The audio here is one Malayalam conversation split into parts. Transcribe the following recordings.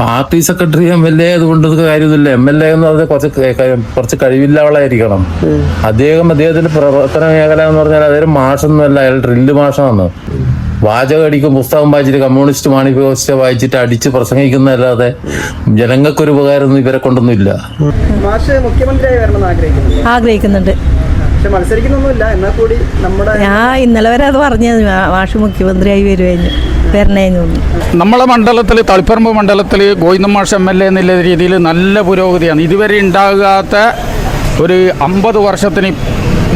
Party secretary M L A അതുകൊണ്ട് കാര്യമൊന്നുമില്ല. എം എൽ എ എന്ന് പറഞ്ഞാൽ കുറച്ച് കുറച്ച് കഴിവില്ലാവളായിരിക്കണം അദ്ദേഹം അദ്ദേഹത്തിന്റെ പ്രവർത്തന മേഖല എന്ന് പറഞ്ഞാൽ അതൊരു മാഷൊന്നുമല്ല അയാൾ ഡ്രില്ല് മാഷാണ്. വാചകം അടിക്കും പുസ്തകം വായിച്ചിട്ട് കമ്മ്യൂണിസ്റ്റ് മാനിഫെസ്റ്റോ വായിച്ചിട്ട് അടിച്ച് പ്രസംഗിക്കുന്നതല്ലാതെ ജനങ്ങൾക്കൊരു ഉപകാരമൊന്നും ഇവരെ കൊണ്ടൊന്നുമില്ല. ഇല്ല ആഗ്രഹിക്കുന്നുണ്ട്? പക്ഷെ മത്സരിക്കുന്നൊന്നുമില്ല എന്നാൽ കൂടി നമ്മുടെ ഞാൻ ഇന്നലെ വരെ അത് പറഞ്ഞു മാഷ് മുഖ്യമന്ത്രിയായി വരുവായിരുന്നു വരണേന്ന് തോന്നുന്നു. നമ്മളെ മണ്ഡലത്തിൽ തളിപ്പറമ്പ് മണ്ഡലത്തിൽ ഗോവിന്ദമാഷ് എം എൽ എ എന്നുള്ള രീതിയിൽ നല്ല പുരോഗതിയാണ്. ഇതുവരെ ഉണ്ടാകാത്ത ഒരു അമ്പത് വർഷത്തിന്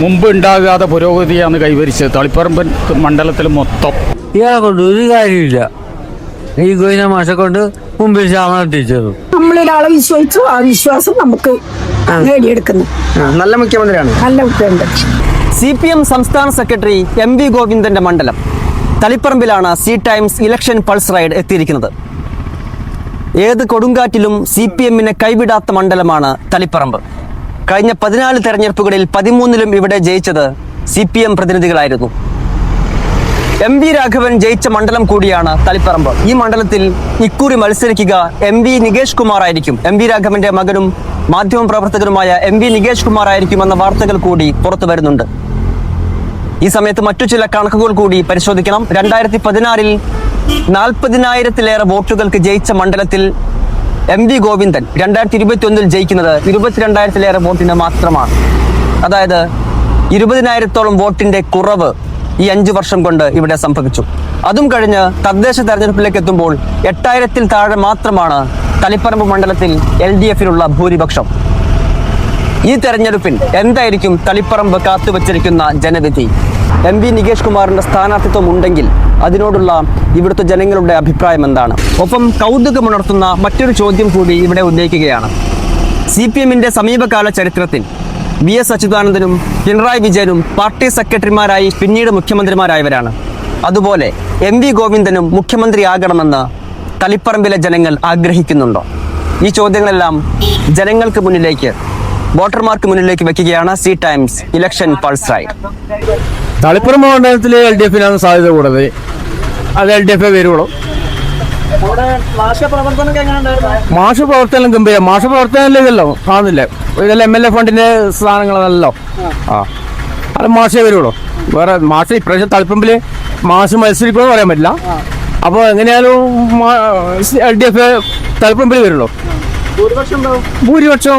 മുമ്പ് ഉണ്ടാകാത്ത പുരോഗതിയാണ് കൈവരിച്ചത് തളിപ്പറമ്പ് മണ്ഡലത്തിൽ മൊത്തം. ഇയാളെ കൊണ്ട് ഒരു കാര്യമില്ല. ഈ ഗോയിന മാഷെ കൊണ്ട് മുമ്പിൽ ശ്യാമ ടീച്ചറും നമ്മളൊരാളെ വിശ്വസിച്ചു ആ വിശ്വാസം നമുക്ക് നേടിയെടുക്കുന്നു. നല്ല മുഖ്യമന്ത്രിയാണ്. നല്ല മുഖ്യമന്ത്രി. സി പി എം സംസ്ഥാന സെക്രട്ടറി എം വി ഗോവിന്ദന്റെ മണ്ഡലം. തളിപ്പറമ്പിലാണ് C times election pulse ride എത്തിയിരിക്കുന്നത്. ഏത് കൊടുങ്കാറ്റിലും സി പി എമ്മിനെ കൈവിടാത്ത മണ്ഡലമാണ് തളിപ്പറമ്പ്. കഴിഞ്ഞ പതിനാല് തെരഞ്ഞെടുപ്പുകളിൽ പതിമൂന്നിലും ഇവിടെ ജയിച്ചത് സി പി എം പ്രതിനിധികളായിരുന്നു. എം വി രാഘവൻ ജയിച്ച മണ്ഡലം കൂടിയാണ് തളിപ്പറമ്പ്. ഈ മണ്ഡലത്തിൽ ഇക്കുറി മത്സരിക്കുക എം വി നികേഷ് കുമാർ ആയിരിക്കും. എം വി രാഘവന്റെ മകനും മാധ്യമ പ്രവർത്തകനുമായ എം വി നികേഷ് കുമാർ ആയിരിക്കും എന്ന വാർത്തകൾ കൂടി പുറത്തു വരുന്നുണ്ട്. ഈ സമയത്ത് മറ്റു ചില കണക്കുകൾ കൂടി പരിശോധിക്കണം. രണ്ടായിരത്തി പതിനാറിൽ നാൽപ്പതിനായിരത്തിലേറെ വോട്ടുകൾക്ക് ജയിച്ച മണ്ഡലത്തിൽ എം വി ഗോവിന്ദൻ രണ്ടായിരത്തി ഇരുപത്തി ഒന്നിൽ ജയിക്കുന്നത് ഇരുപത്തിരണ്ടായിരത്തിലേറെ വോട്ടിന് മാത്രമാണ്. അതായത് ഇരുപതിനായിരത്തോളം വോട്ടിന്റെ കുറവ് ഈ അഞ്ചു വർഷം കൊണ്ട് ഇവിടെ സംഭവിച്ചു. അതും കഴിഞ്ഞ് തദ്ദേശ തെരഞ്ഞെടുപ്പിലേക്ക് എത്തുമ്പോൾ എട്ടായിരത്തിൽ താഴെ മാത്രമാണ് തളിപ്പറമ്പ് മണ്ഡലത്തിൽ എൽ ഡി എഫിനുള്ള ഭൂരിപക്ഷം. ഈ തെരഞ്ഞെടുപ്പിൽ എന്തായിരിക്കും തളിപ്പറമ്പ് കാത്തുവച്ചിരിക്കുന്ന ജനവിധി? എം വി നികേഷ് കുമാറിന്റെ സ്ഥാനാർത്ഥിത്വം ഉണ്ടെങ്കിൽ അതിനോടുള്ള ഇവിടുത്തെ ജനങ്ങളുടെ അഭിപ്രായം എന്താണ്? ഒപ്പം കൗതുകമുണർത്തുന്ന മറ്റൊരു ചോദ്യം കൂടി ഇവിടെ ഉന്നയിക്കുകയാണ്. സി പി എമ്മിന്റെ സമീപകാല ചരിത്രത്തിൽ വി എസ് അച്യുതാനന്ദനും പിണറായി വിജയനും പാർട്ടി സെക്രട്ടറിമാരായി പിന്നീട് മുഖ്യമന്ത്രിമാരായവരാണ്. അതുപോലെ എം വി ഗോവിന്ദനും മുഖ്യമന്ത്രിയാകണമെന്ന് തളിപ്പറമ്പിലെ ജനങ്ങൾ ആഗ്രഹിക്കുന്നുണ്ടോ? ഈ ചോദ്യങ്ങളെല്ലാം ജനങ്ങൾക്ക് മുന്നിലേക്ക് വോട്ടർമാർക്ക് മുന്നിലേക്ക് വെക്കുകയാണ് C times election pulse ride Thalippuram മണ്ഡലത്തിലെ എൽ ഡി എഫിനാണ് സാധ്യത കൂടുതൽ. അത് എൽ ഡി എഫ് വരുള്ളൂ മാഷ പ്രവർത്തനം ഗംഭീരം. മാഷ പ്രവർത്തനം ഇതല്ലോ? കാണുന്നില്ല? ഇതെല്ലാം എം എൽ എ ഫണ്ടിന്റെ സാധനങ്ങളല്ലോ. ആ. അത് മാഷേ വരുള്ളൂ വേറെ മാഷ ഇപ്രാവശ്യം തളിപ്പമ്പിൽ മാഷ് മത്സരിക്കുമെന്ന് പറയാൻ പറ്റില്ല. അപ്പോൾ എങ്ങനെയാലും എൽ ഡി എഫ് തളിപ്പറമ്പിൽ വരുള്ളൂ. ഭൂരിപക്ഷം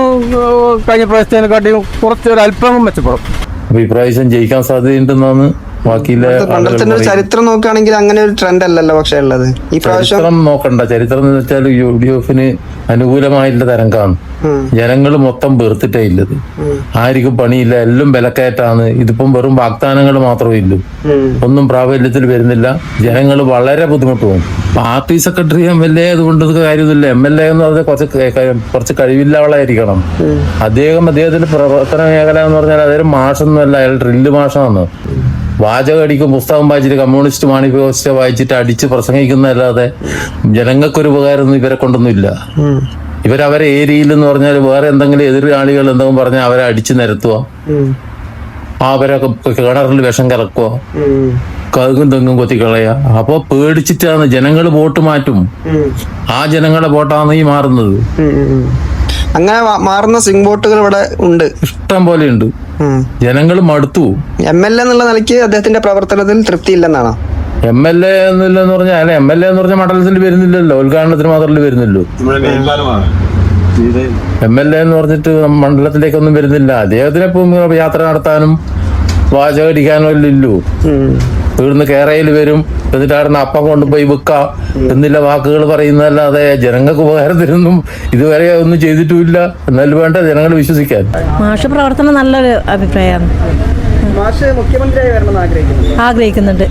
കഴിഞ്ഞ പ്രാവശ്യത്തിനെക്കാട്ടിയും കുറച്ചൊരു അല്പം മെച്ചപ്പെടും. അപ്പൊ ഇപ്രാവശ്യം ജയിക്കാൻ സാധ്യതയുണ്ടെന്നാണ് ആളുകൾ ഒരു ചരിത്രം നോക്കുകയാണെങ്കിൽ അങ്ങനെ ഒരു ട്രെൻഡ് അല്ലല്ലോ പക്ഷെ ഉള്ളത്. ഈ ചരിത്രം നോക്കണ്ട. ചരിത്രം എന്ന് വെച്ചാൽ യു ഡി എഫിന് അനുകൂലമായിട്ടുള്ള തരംഗമാണ്. ജനങ്ങൾ മൊത്തം വെറുത്തിട്ടേ ഇല്ലത്. ആർക്കും പണിയില്ല. എല്ലാം വിലക്കയറ്റാണ്. ഇതിപ്പം വെറും വാഗ്ദാനങ്ങൾ മാത്രമേ ഇല്ലൂ. ഒന്നും പ്രാബല്യത്തിൽ വരുന്നില്ല. ജനങ്ങൾ വളരെ ബുദ്ധിമുട്ട് പോകും. Party secretary M L A അതുകൊണ്ട് കാര്യമൊന്നുമില്ല. എം എൽ എ എന്ന് പറഞ്ഞാൽ കുറച്ച് കുറച്ച് കഴിവില്ലാവളായിരിക്കണം. അദ്ദേഹം അദ്ദേഹത്തിന്റെ പ്രവർത്തന മേഖല എന്ന് പറഞ്ഞാൽ അതൊരു മാഷൊന്നുമല്ല. അയാൾ ഡ്രില്ല് മാഷാണ്. വാചകം അടിക്കും പുസ്തകം വായിച്ചിട്ട് കമ്മ്യൂണിസ്റ്റ് മാണിഫെസ്റ്റോ വായിച്ചിട്ട് അടിച്ച് പ്രസംഗിക്കുന്നതല്ലാതെ ജനങ്ങൾക്കൊരു ഉപകാരമൊന്നും ഇവരെ കൊണ്ടൊന്നുമില്ല. ഇവരവരെ ഏരിയയിൽ എന്ന് പറഞ്ഞാൽ വേറെ എന്തെങ്കിലും എതിരാളികൾ എന്തെങ്കിലും പറഞ്ഞാൽ അവരെ അടിച്ചു നിരത്തുക അവരെ കിണറിൽ വിഷം കലക്കുക കഴുകും തെങ്ങും കൊത്തിക്കളയുക അപ്പൊ പേടിച്ചിട്ടാണ് ജനങ്ങൾ വോട്ട് മാറ്റും. ആ ജനങ്ങളുടെ വോട്ടാണ് ഈ മാറുന്നത്. അങ്ങനെ മാറുന്ന സ്വിംഗ് ബോട്ടുകൾ ഇവിടെ ഉണ്ട്. ഇഷ്ടം പോലെ ഉണ്ട്. ജനങ്ങൾ മടുത്തു എം എൽ എ എന്നുള്ള നിലയ്ക്ക് അദ്ദേഹത്തിന്റെ പ്രവർത്തനത്തിൽ തൃപ്തിയില്ലെന്നാണോ? എം എൽ എ എന്നില്ലെന്ന് പറഞ്ഞാൽ അല്ല എം എൽ എ എന്ന് പറഞ്ഞ മണ്ഡലത്തിൽ വരുന്നില്ലല്ലോ. ഉദ്ഘാടനത്തിന് മാത്രമല്ലേ വരുന്നുള്ളൂ. എം എൽ എ എന്ന് പറഞ്ഞിട്ട് മണ്ഡലത്തിലേക്കൊന്നും വരുന്നില്ല. അദ്ദേഹത്തിനെ ഇപ്പം യാത്ര നടത്താനും വാചകടിക്കാനും ഇല്ലല്ലോ ഇവിടുന്ന് കേരയിൽ വരും എന്നിട്ട് അവിടുന്ന് അപ്പ കൊണ്ടുപോയി വിൽക്കാം എന്നില്ല വാക്കുകൾ പറയുന്നതല്ലാതെ ജനങ്ങൾക്ക് ഉപകാരത്തിനൊന്നും ഇതുവരെ ഒന്നും ചെയ്തിട്ടുമില്ല. എന്നാലും വേണ്ട ജനങ്ങൾ വിശ്വസിക്കാൻ. മാഷ പ്രവർത്തനം നല്ലൊരു അഭിപ്രായമാണ്. ആഗ്രഹിക്കുന്നുണ്ട്?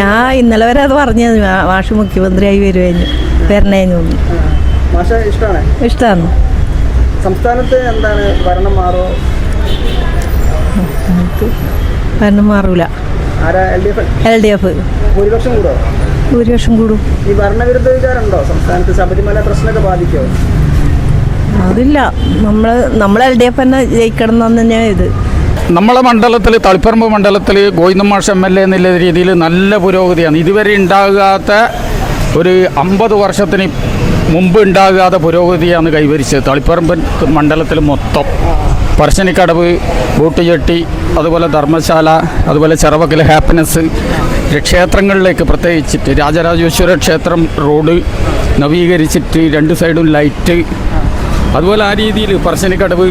ഞാൻ ഇന്നലെ വരെ അത് പറഞ്ഞു മാഷ് മുഖ്യമന്ത്രിയായി വരുവായിരുന്നു വരണേന്ന് തോന്നുന്നു മാഷ ഇഷ്ടമാണ് ഇഷ്ടമാണ് സംസ്ഥാനത്ത് എന്താണ് ഭരണം മാറോ? ഭരണം മാറൂല. എൽ ഡി എഫ് ഭൂരിപക്ഷം കൂടോ ഭൂരിപക്ഷം കൂടും. ഈ ഭരണവിരുദ്ധ വിചാരമുണ്ടോ സംസ്ഥാനത്ത് ശബരിമല പ്രശ്നമൊക്കെ ബാധിക്കോ അതില്ല. നമ്മൾ നമ്മൾ എൽ ഡി എഫ് തന്നെ ജയിക്കണം എന്ന് തന്നെയാണ് ഇത്. നമ്മളെ മണ്ഡലത്തിൽ തളിപ്പറമ്പ് മണ്ഡലത്തിൽ ഗോവിന്ദമാഷ് എം എൽ എ എന്നുള്ള രീതിയിൽ നല്ല പുരോഗതിയാണ്. ഇതുവരെ ഉണ്ടാകാത്ത ഒരു അമ്പത് വർഷത്തിന് മുമ്പ് ഉണ്ടാകാത്ത പുരോഗതിയാണ് കൈവരിച്ചത് തളിപ്പറമ്പൻ മണ്ഡലത്തിൽ മൊത്തം. പറശ്ശിനിക്കടവ് ബൂട്ടുചെട്ടി അതുപോലെ ധർമ്മശാല അതുപോലെ ചെറവക്കൽ ഹാപ്പിനെസ് ക്ഷേത്രങ്ങളിലേക്ക് പ്രത്യേകിച്ചിട്ട് രാജരാജേശ്വര ക്ഷേത്രം റോഡ് നവീകരിച്ചിട്ട് രണ്ട് സൈഡും ലൈറ്റ്. അതുപോലെ ആ രീതിയിൽ പറശ്ശിനിക്കടവ്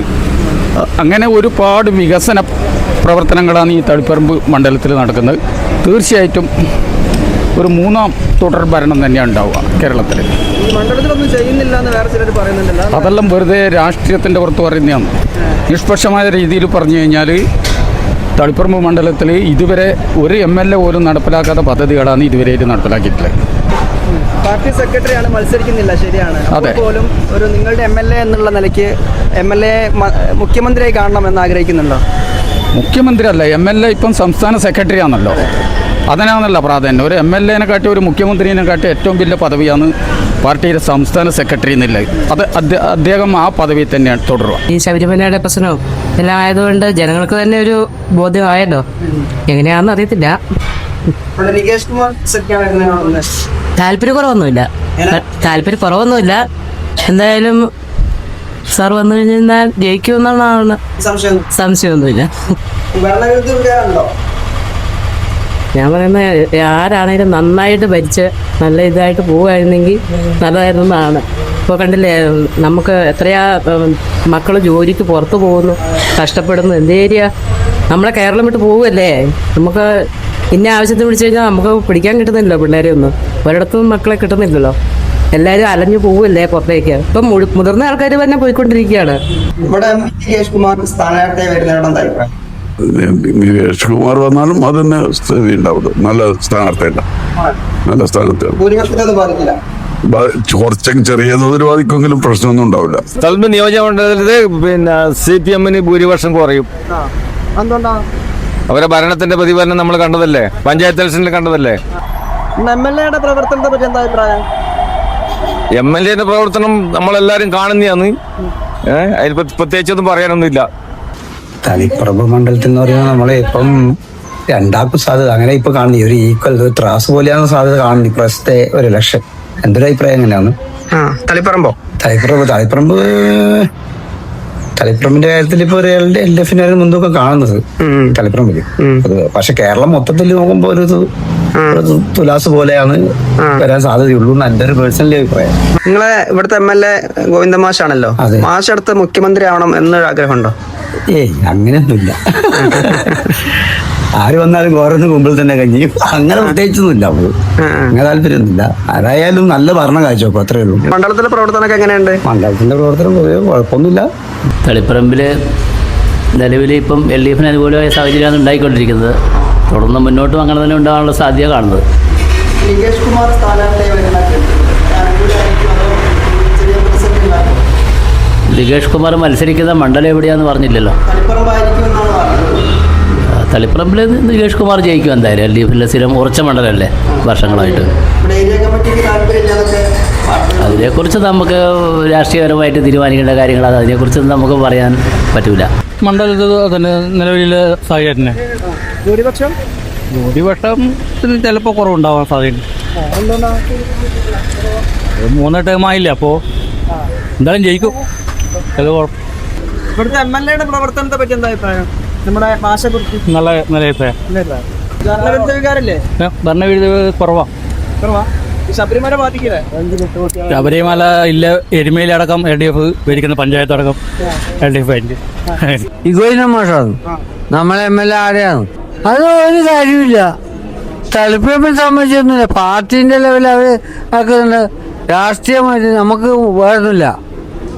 അങ്ങനെ ഒരുപാട് വികസന പ്രവർത്തനങ്ങളാണ് ഈ തളിപ്പറമ്പ് മണ്ഡലത്തിൽ നടക്കുന്നത്. തീർച്ചയായിട്ടും ഒരു മൂന്നാം തുടർ ഭരണം തന്നെയാണ് ഉണ്ടാവുക കേരളത്തിൽ. അതെല്ലാം വെറുതെ രാഷ്ട്രീയത്തിന്റെ പുറത്ത് പറയുന്നതാണ്. നിഷ്പക്ഷമായ രീതിയിൽ പറഞ്ഞു കഴിഞ്ഞാൽ തളിപ്പറമ്പ് മണ്ഡലത്തിൽ ഇതുവരെ ഒരു എം എൽ എ പോലും നടപ്പിലാക്കാത്ത പദ്ധതികളാണ് ഇതുവരെയായിട്ട് നടപ്പിലാക്കിയിട്ടുള്ളത്. പാർട്ടി സെക്രട്ടറിയാണ് മത്സരിക്കുന്നില്ല ശരിയാണ്. അതെ. പോലും ഒരു നിങ്ങളുടെ എം എൽ എ എന്നുള്ള നിലയ്ക്ക് എം എൽ എ മുഖ്യമന്ത്രിയായി കാണണം എന്ന് ആഗ്രഹിക്കുന്നുണ്ടോ? മുഖ്യമന്ത്രി അല്ല എം എൽ എ ഇപ്പം സംസ്ഥാന സെക്രട്ടറി ആണല്ലോ. അതിനാണല്ലോ പ്രാധാന്യം. ഒരു എം എൽ എനെ കാട്ടി ഒരു മുഖ്യമന്ത്രിനെ കാട്ടി ഏറ്റവും വലിയ പദവിയാണ് പാർട്ടിയുടെ സംസ്ഥാന സെക്രട്ടറി എന്നുള്ളത് അത് അദ്ദേഹം ആ പദവി തന്നെയാണ് തുടരുക. ഈ ശബരിമലയുടെ പ്രശ്നവും എല്ലാം ആയതുകൊണ്ട് ജനങ്ങൾക്ക് തന്നെ ഒരു ബോധ്യമായല്ലോ. എങ്ങനെയാണെന്ന് അറിയത്തില്ല. താല്പര്യക്കുറവൊന്നുമില്ല താല്പര്യക്കുറവൊന്നുമില്ല. താല്പര്യ കുറവൊന്നുമില്ല എന്തായാലും സാർ വന്നു കഴിഞ്ഞാൽ ജയിക്കുമെന്നാണ് സംശയം. സംശയമൊന്നുമില്ല. ഞാൻ പറയുന്നത് ആരാണേലും നന്നായിട്ട് ഭരിച്ച് നല്ല ഇതായിട്ട് പോവുമായിരുന്നെങ്കിൽ നല്ലതായിരുന്നു എന്നാണ് ഇപ്പോൾ കണ്ടില്ലേ നമുക്ക് എത്രയാ മക്കൾ ജോലിക്ക് പുറത്തു പോകുന്നു കഷ്ടപ്പെടുന്നു എന്തേരിയ നമ്മളെ കേരളം വിട്ട് പോവുമല്ലേ നമുക്ക് ഇന്ന ആവശ്യത്തിന് വിളിച്ചു കഴിഞ്ഞാൽ നമുക്ക് പിടിക്കാൻ കിട്ടുന്നില്ലല്ലോ പിള്ളേരെ ഒന്നും. ഒരിടത്തും മക്കളെ കിട്ടുന്നില്ലല്ലോ. എല്ലാവരും അലഞ്ഞു പോവുമല്ലേ പുറത്തേക്ക്. ഇപ്പൊ മുതിർന്ന ആൾക്കാർ തന്നെ പോയിക്കൊണ്ടിരിക്കുകയാണ്. ഇവിടെ കുമാർ സ്ഥാനാർത്ഥിയായി വരുന്നവരുടെ അഭിപ്രായം? നികേഷ് കുമാർ വന്നാലും അതിന് സ്ഥിതി ഉണ്ടാവും നല്ല സ്ഥാനാർത്ഥിയല്ല. നല്ല സ്ഥാനത്താണ് ചോർച്ചയും ചെറിയ തോതിൽ ബാധിക്കുമെങ്കിലും പ്രശ്നമൊന്നും ഉണ്ടാവില്ല. തലപ്പ് നിയോജകമണ്ഡലത്തിൽ പിന്നെ സി പി എമ്മിന് ഭൂരിപക്ഷം കുറയും. എന്തുകൊണ്ടാ? അവരെ ഭരണത്തിന്റെ പ്രതിഫലനം നമ്മൾ കണ്ടതല്ലേ? പഞ്ചായത്ത് ഇലക്ഷനിൽ കണ്ടതല്ലേ? എം എൽ എയുടെ പ്രവർത്തനത്തെ പറ്റി എന്താ അഭിപ്രായം? എം എൽ എന്റെ പ്രവർത്തനം നമ്മളെല്ലാരും കാണുന്നതാണ്. ഏഹ് അതിൽ പ്ര- പ്രത്യേകിച്ചൊന്നും പറയാനൊന്നുമില്ല. തളിപ്പറമ്പ് മണ്ഡലത്തിൽ എന്ന് പറയുമ്പോൾ നമ്മളെ ഇപ്പം രണ്ടാക്കും സാധ്യത. അങ്ങനെ ഇപ്പൊ കാണുന്നു. ഒരു ഈക്വൽ ഒരു ത്രാസ് പോലെയാണ് സാധ്യത കാണുന്നത്. ഇപ്രാവശ്യത്തെ ഒരു ലക്ഷൻ എന്തൊരു അഭിപ്രായം എങ്ങനെയാണ്? തളിപ്പറമ്പോ? തളിപ്പറമ്പ് തളിപ്പറമ്പ് തളിപ്പറമ്പിന്റെ കാര്യത്തിൽ ഇപ്പൊ ഒരു എൽ എഫിനായിരുന്നു മുൻതൂക്കം കാണുന്നത്. തളിപ്പറമ്പിൽ. പക്ഷെ കേരളം മൊത്തത്തിൽ നോക്കുമ്പോ ഒരു തുലാസ് പോലെയാണ് വരാൻ സാധ്യതയുള്ളൂ എന്റെ ഒരു പേഴ്സണലി അഭിപ്രായം. നിങ്ങളെ ഇവിടുത്തെ എം എൽ എ ഗോവിന്ദ മാഷാണല്ലോ. മാഷ് അടുത്ത് മുഖ്യമന്ത്രി ആവണം എന്നൊരു ആഗ്രഹമുണ്ടോ? ഏയ് അങ്ങനെയൊന്നുമില്ല. ആര് വന്നാലും ഓരോന്ന് മുമ്പിൽ തന്നെ കഞ്ഞി അങ്ങനെ പ്രത്യേകിച്ചൊന്നുമില്ല അവൾ. അങ്ങനെ താല്പര്യമൊന്നുമില്ല. ആരായാലും നല്ല ഭരണം കാഴ്ചവെക്കും അത്രയേ ഉള്ളൂ. മണ്ഡലത്തിലെ പ്രവർത്തനമൊക്കെ എങ്ങനെയുണ്ട്? മണ്ഡലത്തിന്റെ പ്രവർത്തനം പൊതുവെ കുഴപ്പമൊന്നുമില്ല. തളിപ്പറമ്പിൽ നിലവിൽ ഇപ്പം എൽ ഡി എഫിന് അനുകൂലമായ സാഹചര്യമാണ് ഉണ്ടായിക്കൊണ്ടിരിക്കുന്നത്. തുടർന്ന് മുന്നോട്ടും അങ്ങനെ തന്നെ ഉണ്ടാകാനുള്ള സാധ്യത കാണുന്നത്. നികേഷ് കുമാർ സ്ഥാനാർത്ഥിയായി വരുന്ന നികേഷ് കുമാർ മത്സരിക്കുന്ന മണ്ഡലം എവിടെയാന്ന് പറഞ്ഞില്ലല്ലോ. തളിപ്പറമ്പിൽ നികേഷ് കുമാർ ജയിക്കും എന്തായാലും. എൽ ഡി എഫിലെ സ്ഥിരം ഉറച്ച മണ്ഡലമല്ലേ വർഷങ്ങളായിട്ട്. അതിനെക്കുറിച്ച് നമുക്ക് രാഷ്ട്രീയപരമായിട്ട് തീരുമാനിക്കേണ്ട കാര്യങ്ങൾ അതിനെക്കുറിച്ച് നമുക്ക് പറയാൻ പറ്റൂല. മണ്ഡലത്തിൽ തന്നെ നിലവിലെ സാഹചര്യം ഭൂരിപക്ഷം? ഭൂരിപക്ഷത്തിന് ചിലപ്പോൾ കുറവുണ്ടാവാൻ സാധ്യത മൂന്ന് ടൈമായില്ല അപ്പോൾ എന്തായാലും ജയിക്കും. അത് ഇവിടുത്തെ എം എൽ എയുടെ പ്രവർത്തനത്തെ പറ്റി എന്താ അഭിപ്രായം? നമ്മുടെ കുറിച്ച് നല്ല നിലയത്തെ ഭരണവിരുദ്ധ വികാരല്ലേ ഭരണവിരുദ്ധ കുറവാ. കുറവാ? ഈ ശബരിമല ബാധിക്കില്ലേ? ശബരിമല ഇല്ല എരുമയിലടക്കം എൽ ഡി എഫ് ഭരിക്കുന്ന പഞ്ചായത്ത് അടക്കം എൽ ഡി എഫ് ഇഗോയിന നമ്മളെ എം എൽ എ ആരെയാണ്? അത് ഒരു കാര്യമില്ല തളിപ്പിനെ സംബന്ധിച്ചൊന്നുമില്ല. പാർട്ടിന്റെ ലെവലിൽ അവർ ആക്കുന്നുണ്ട്. രാഷ്ട്രീയമായിട്ട് നമുക്ക് വേറൊന്നുമില്ല.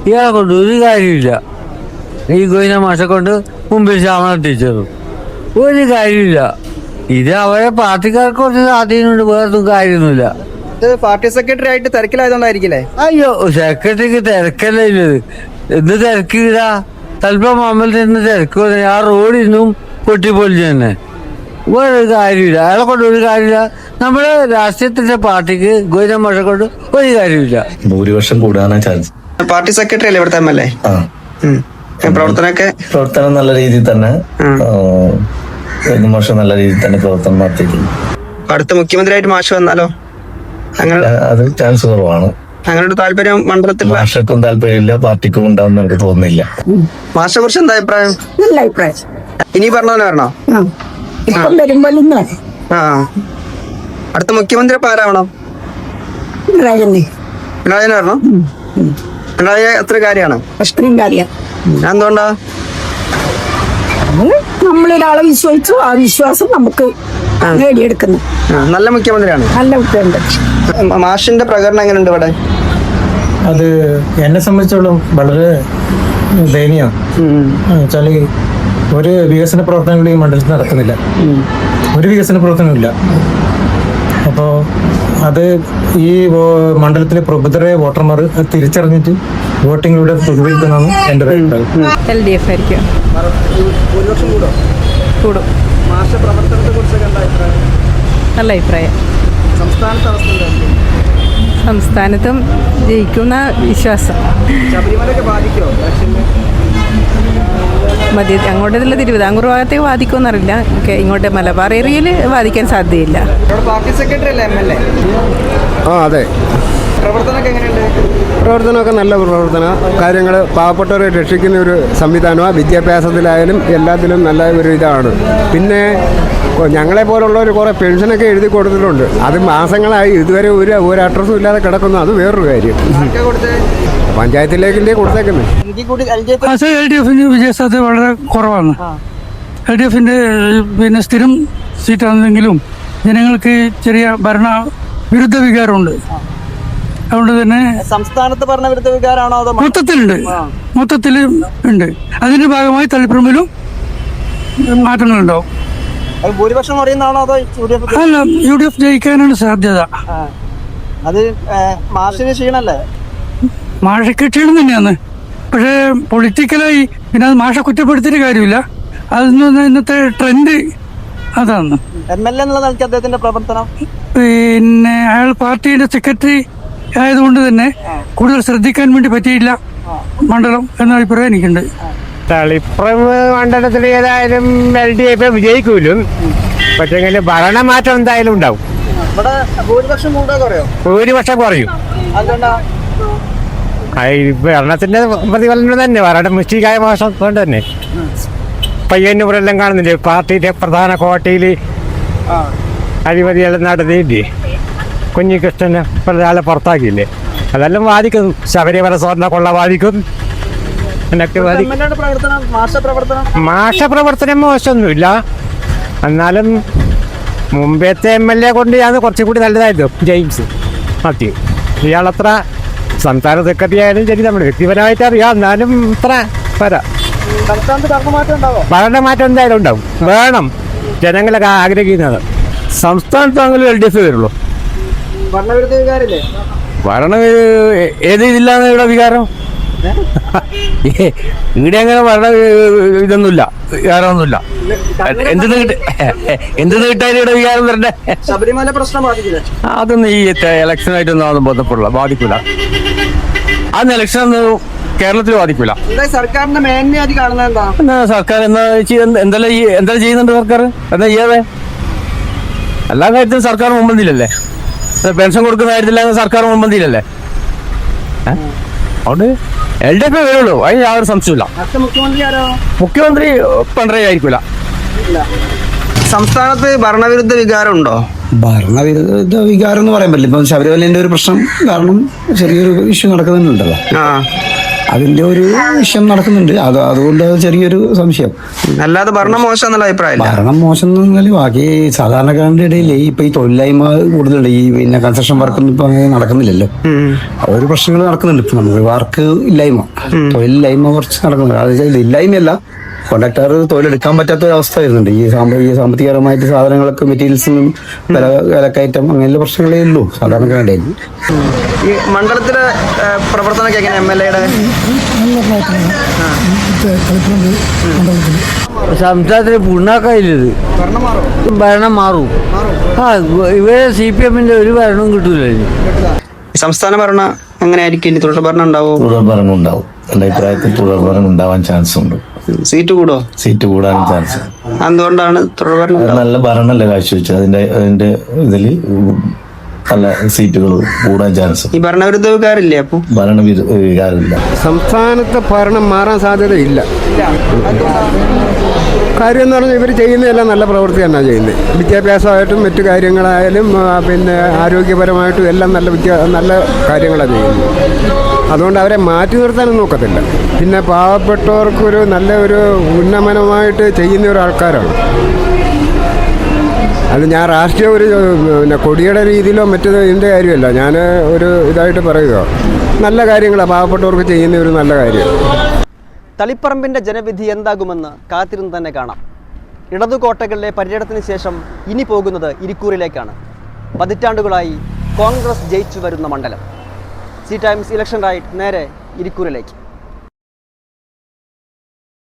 ഇയാളെ കൊണ്ട് ഒരു കാര്യമില്ല. ഈ ഗോയിന മാഷെ കൊണ്ട് മുമ്പിൽ ശ്യാമള ടീച്ചറും ഒരു കാര്യമില്ല. ഇത് അവരെ പാർട്ടിക്കാർക്ക് കുറച്ച് സ്വാധീനമുണ്ട് വേറൊന്നും കാര്യമൊന്നുമില്ല. ഇത് പാർട്ടി സെക്രട്ടറി ആയിട്ട് തിരക്കിലായതുകൊണ്ടായിരിക്കില്ലേ? അയ്യോ സെക്രട്ടറിക്ക് തിരക്കല്ല ഇല്ലത് എന്ത് തിരക്കില്ല തൽപ്പം അമ്പലത്തിൽ നിന്ന് തിരക്ക് ആ റോഡിന്നും പൊട്ടിപ്പൊളിച്ച് തന്നെ. വേറെ കാര്യമില്ല. അയാളെ കൊണ്ട് ഒരു കാര്യമില്ല. നമ്മുടെ രാഷ്ട്രീയത്തിന്റെ പാർട്ടിക്ക് ഗോവിന്ദ മഴ കൊണ്ട് ഒരു കാര്യമില്ല. ഭൂരിപക്ഷം കൂടാനാ ചാൻസ്. പാർട്ടി സെക്രട്ടറി അല്ലേ ഇവിടുത്തെ എം എൽ എ? ആ. പ്രവർത്തനമൊക്കെ? പ്രവർത്തനം നല്ല രീതിയിൽ തന്നെ. കഴിഞ്ഞ വർഷം നല്ല രീതിയിൽ തന്നെ പ്രവർത്തനം നടത്തിയിട്ടുണ്ട്. അടുത്ത മുഖ്യമന്ത്രിയായിട്ട് മാഷ് വന്നാലോ? അങ്ങനെ അത് ചാൻസ് കുറവാണ്. അങ്ങനെ ഒരു താല്പര്യം മണ്ഡലത്തിൽ മാഷക്കും താല്പര്യമില്ല പാർട്ടിക്കും ഉണ്ടാവും എനിക്ക് തോന്നുന്നില്ല. മാഷെ കുറിച്ച് എന്താ അഭിപ്രായം? നല്ല അഭിപ്രായം. ഇനി പറഞ്ഞ വരണോ? ആ. അടുത്ത മുഖ്യമന്ത്രി ആരാവണം? പിണറായി പിണറായി വരണം? പിണറായി അത്ര കാര്യമാണ്? അത്രയും കാര്യം. എന്തുകൊണ്ടാ നമ്മളൊരാളെ വിശ്വസിച്ചു ആ വിശ്വാസം നമുക്ക് നേടിയെടുക്കുന്നു. നല്ല മുഖ്യമന്ത്രിയാണ്. നല്ല മുഖ്യമന്ത്രി. മാഷിന്റെ പ്രകടനം എങ്ങനെയുണ്ട് ഇവിടെ? അത് എന്നെ സംബന്ധിച്ചോളം വളരെ ദയനീയമാണ് ഒരു വികസന പ്രവർത്തനങ്ങളും ഈ മണ്ഡലത്തിൽ നടക്കുന്നില്ല. ഒരു വികസന പ്രവർത്തനവും ഇല്ല അപ്പോൾ അത് ഈ മണ്ഡലത്തിലെ പ്രബുദ്ധരെ വോട്ടർമാർ തിരിച്ചറിഞ്ഞിട്ട് വോട്ടിങ്ങിലൂടെ പ്രതിഫലിക്കുന്നതാണ് എന്റെ എൽ ഡി എഫ് ആയിരിക്കും. കൂടും. നല്ല അഭിപ്രായം. സംസ്ഥാനത്തെ ജയിക്കുന്ന വിശ്വാസം. ശബരിമലയൊക്കെ ബാധിക്കുമോ മധ്യ അങ്ങോട്ടുള്ള തിരുവിതാംകൂർ ഭാഗത്തേക്ക് ബാധിക്കുമെന്നറിയില്ല ഇങ്ങോട്ട് മലബാർ ഏരിയയിൽ ബാധിക്കാൻ സാധ്യതയില്ല. ഇവിടെ പാർട്ടി സെക്രട്ടറി അല്ലേ എം? ആ അതെ. പ്രവർത്തനമൊക്കെ നല്ല പ്രവർത്തന. കാര്യങ്ങൾ പാവപ്പെട്ടവരെ രക്ഷിക്കുന്ന ഒരു സംവിധാനമാണ് വിദ്യാഭ്യാസത്തിലായാലും എല്ലാത്തിലും നല്ല ഒരു ഇതാണ്. പിന്നെ ഞങ്ങളെ പോലുള്ളവർ കുറേ പെൻഷനൊക്കെ എഴുതി കൊടുത്തിട്ടുണ്ട്. അത് മാസങ്ങളായി. ഇതുവരെ ഒരു ഒരു അഡ്രസ്സും ഇല്ലാതെ കിടക്കുന്നു. അത് വേറൊരു കാര്യം. പഞ്ചായത്തിലേക്കല്ലേ കൊടുത്തേക്കുന്നത് കൂടി എൽ ഡി എഫിന് വിജയസാധ്യത വളരെ കുറവാണ്. എൽ ഡി എഫിന്റെ പിന്നെ സ്ഥിരം സീറ്റാണെങ്കിലും ജനങ്ങൾക്ക് ചെറിയ ഭരണ വിരുദ്ധ വികാരമുണ്ട്. അതുകൊണ്ട് തന്നെ സംസ്ഥാനത്ത് ഭരണവിരുദ്ധ വികാരമാണോ അതോ മൊത്തത്തിലുണ്ട്. മൊത്തത്തിൽ ഉണ്ട്. അതിന്റെ ഭാഗമായി തളിപ്പറമ്പിലും മാറ്റങ്ങളുണ്ടാവും. അത് ഭൂരിപക്ഷം അറിയുന്നതാണോ അതോ യു ഡി എഫ്? അല്ല യു ഡി എഫ് ജയിക്കാനാണ് സാധ്യത. അത് മാർഷിന് ക്ഷീണല്ലേ? മാഷയ്ക്ക് ക്ഷീണം തന്നെയാണ്. പക്ഷേ പൊളിറ്റിക്കലായി പിന്നെ അത് മാഷ കുറ്റപ്പെടുത്തിയിട്ട് കാര്യമില്ല. അതൊന്നും ഇന്നത്തെ ട്രെൻഡ് അതാണ്. പിന്നെ അയാൾ പാർട്ടിയുടെ സെക്രട്ടറി ആയതുകൊണ്ട് തന്നെ കൂടുതൽ ശ്രദ്ധിക്കാൻ വേണ്ടി പറ്റിയില്ല മണ്ഡലം എന്ന അഭിപ്രായം എനിക്കുണ്ട്. തളിപ്പുറം മണ്ഡലത്തിൽ ഏതായാലും എൽ ഡി എഫ് വിജയിക്കൂലും. പക്ഷെ ഭരണമാറ്റം എന്തായാലും ഉണ്ടാവും. ഭൂരിപക്ഷം കുറയോ. ഭരണത്തിന്റെ പ്രതിഫലനം തന്നെ. ഭരണം മിസ്റ്റേക്കായ മോശം. കൊണ്ട് തന്നെ. പയ്യന്നൂരെല്ലാം കാണുന്നില്ലേ? പാർട്ടിയുടെ പ്രധാന കോട്ടയിൽ അഴിമതിയെല്ലാം നടത്തിയില്ലേ? കുഞ്ഞികൃഷ്ണനെ പ്രധാന പുറത്താക്കിയില്ലേ? അതെല്ലാം ബാധിക്കും ശബരിമല സ്വർണ കൊള്ള ബാധിക്കും എന്നൊക്കെ മാഷ പ്രവർത്തനം മോശമൊന്നുമില്ല. എന്നാലും മുമ്പത്തെ എം എൽ എ കൊണ്ട് ഞാൻ കുറച്ചും കൂടി നല്ലതായിരുന്നു. ജെയിംസ് മാത്യു. ഇയാളത്ര സംസ്ഥാന സെക്രട്ടറി ആയാലും ശരി നമ്മുടെ വ്യക്തിപരമായിട്ട് അറിയാം. എന്നാലും ഇത്ര വരാം ഭരണമാറ്റം ഭരണമാറ്റം എന്തായാലും ഉണ്ടാവും. വേണം. ജനങ്ങളൊക്കെ ആഗ്രഹിക്കുന്നത്. സംസ്ഥാനത്ത് അങ്ങനെ എൽ ഡി എഫ് വരുള്ളൂ. ഭരണം ഏത് ഇതിലാണ് ഇവിടെ വികാരം? ഇവിടെ അങ്ങനെ ഭരണ ഇതൊന്നുമില്ല. വികാരമൊന്നുമില്ല. എന്ത് എന്ത് കിട്ടാനും ഇവിടെ വികാരം വരണ്ടേ? ശബരിമല പ്രശ്നം അതൊന്നും ഈ ഇലക്ഷനായിട്ടൊന്നും അതൊന്നും ബന്ധപ്പെടില്ല. ബാധിക്കില്ല അന്ന് ഇലക്ഷൻ ഒന്ന് കേരളത്തിൽ ബാധിക്കില്ല എന്താ സർക്കാരിന്റെ കാണുന്നത് എന്താ? എന്നാ സർക്കാർ ചെയ്യ- എന്തെല്ലാം എന്തെല്ലാം ചെയ്യുന്നുണ്ട് സർക്കാർ? എന്താ ചെയ്യാതെ? എല്ലാ കാര്യത്തിലും സർക്കാർ മുമ്പന്തിയിലല്ലേ പെൻഷൻ കൊടുക്കുന്ന കാര്യത്തിലാണ് സർക്കാർ മുമ്പന്തിയിലല്ലേ? അതുകൊണ്ട് എൽ ഡി എഫ് വരുള്ളൂ. അതിന് യാതൊരു സംശയമില്ല മുഖ്യമന്ത്രി പിണറായി ആയിരിക്കില്ല സംസ്ഥാനത്ത് ഭരണവിരുദ്ധ വികാരം ഉണ്ടോ? ഭരണവിരുദ്ധ വികാരം എന്ന് പറയാൻ പറ്റില്ല. ഇപ്പം ശബരിമലേന്റെ ഒരു പ്രശ്നം കാരണം ചെറിയൊരു ഇഷ്യൂ നടക്കുന്നുണ്ടല്ലോ. ആ. അതിന്റെ ഒരു വിഷയം നടക്കുന്നുണ്ട്. അത് അതുകൊണ്ട് അത് ചെറിയൊരു സംശയം. അല്ലാതെ ഭരണം മോശം എന്നുള്ള അഭിപ്രായം ഭരണം മോശം എന്ന് പറഞ്ഞാൽ ബാക്കി സാധാരണക്കാരന്റെ ഇടയിൽ ഇപ്പൊ ഈ തൊഴിലില്ലായ്മ കൂടുതലുണ്ട്. ഈ പിന്നെ കൺസ്ട്രക്ഷൻ വർക്ക് ഇപ്പൊ അങ്ങനെ നടക്കുന്നില്ലല്ലോ. ഒരു പ്രശ്നങ്ങൾ നടക്കുന്നുണ്ട്. ഇപ്പൊ നമുക്ക് വർക്ക് ഇല്ലായ്മ. തൊഴിലില്ലായ്മ കുറച്ച് നടക്കുന്നുണ്ട്. അത് ഇല്ലായ്മയല്ല. കോൺട്രാക്ടർ തൊഴിലെടുക്കാൻ പറ്റാത്ത ഒരു അവസ്ഥ വരുന്നുണ്ട് ഈ സാമ്പത്തിക ഈ സാമ്പത്തികപരമായിട്ട് സാധനങ്ങളൊക്കെ മെറ്റീരിയൽസിനും വില വിലക്കയറ്റം അങ്ങനെയുള്ള പ്രശ്നങ്ങളേ ഉള്ളൂ. സാധാരണക്കാരുടെ ഈ മണ്ഡലത്തിലെ പ്രവർത്തനമൊക്കെ എങ്ങനെ എം എൽ എയുടെ? സംസ്ഥാനത്തിന് പുണ്ണാക്കായില്ലത് ഭരണം മാറോ. ആ ഇവരെ സി പി എമ്മിന്റെ ഒരു ഭരണവും കിട്ടൂല സംസ്ഥാന ഭരണ അങ്ങനെ ആയിരിക്കും തുടർ ഭരണം ഉണ്ടാവും? തുടർ ഭരണം ഉണ്ടാവും. എന്റെ അഭിപ്രായത്തിൽ തുടർ ഭരണം ഉണ്ടാവാൻ ചാൻസ് ഉണ്ട് സീറ്റ് കൂടോ? സീറ്റ് കൂടാൻ ചാൻസ് എന്തുകൊണ്ടാണ് നല്ല ഭരണല്ലേ കാഴ്ച നല്ല ഭരണമല്ലേ കാഴ്ചവെച്ചത്. അതിന്റെ അതിന്റെ ഇതിൽ നല്ല സീറ്റുകൾ കൂടാൻ ചാൻസ് ഈ ഭരണവിരുദ്ധ വികാരില്ലേ അപ്പൊ ഭരണവികാരമില്ല സംസ്ഥാനത്തെ ഭരണം മാറാൻ സാധ്യതയില്ല. കാര്യം എന്ന് പറഞ്ഞാൽ ഇവർ ചെയ്യുന്നതെല്ലാം നല്ല പ്രവൃത്തി തന്നെ ചെയ്യുന്നത്. വിദ്യാഭ്യാസമായിട്ടും മറ്റു കാര്യങ്ങളായാലും പിന്നെ ആരോഗ്യപരമായിട്ടും എല്ലാം നല്ല വിദ്യ നല്ല കാര്യങ്ങളാണ് ചെയ്യുന്നത്. അതുകൊണ്ട് അവരെ മാറ്റി നിർത്താനും നോക്കത്തില്ല പിന്നെ പാവപ്പെട്ടവർക്കൊരു നല്ല ഒരു ഉന്നമനമായിട്ട് ചെയ്യുന്ന ഒരു ആൾക്കാരാണ്. അത് ഞാൻ രാഷ്ട്രീയ ഒരു പിന്നെ കൊടിയുടെ രീതിയിലോ മറ്റേതോ ഇതിന്റെ കാര്യമല്ല. ഞാൻ ഒരു ഇതായിട്ട് പറയുക. നല്ല കാര്യങ്ങളാണ് പാവപ്പെട്ടവർക്ക് ചെയ്യുന്ന ഒരു നല്ല കാര്യം. തളിപ്പറമ്പിന്റെ ജനവിധി എന്താകുമെന്ന് കാത്തിരുന്ന് തന്നെ കാണാം. ഇടതുകോട്ടകളിലെ പര്യടനത്തിന് ശേഷം ഇനി പോകുന്നത് ഇരിക്കൂറിലേക്കാണ്. പതിറ്റാണ്ടുകളായി കോൺഗ്രസ് ജയിച്ചു വരുന്ന മണ്ഡലം. സി ടൈംസ് ഇലക്ഷൻ റൈറ്റ് നേരെ ഇരിക്കൂറിലേക്ക്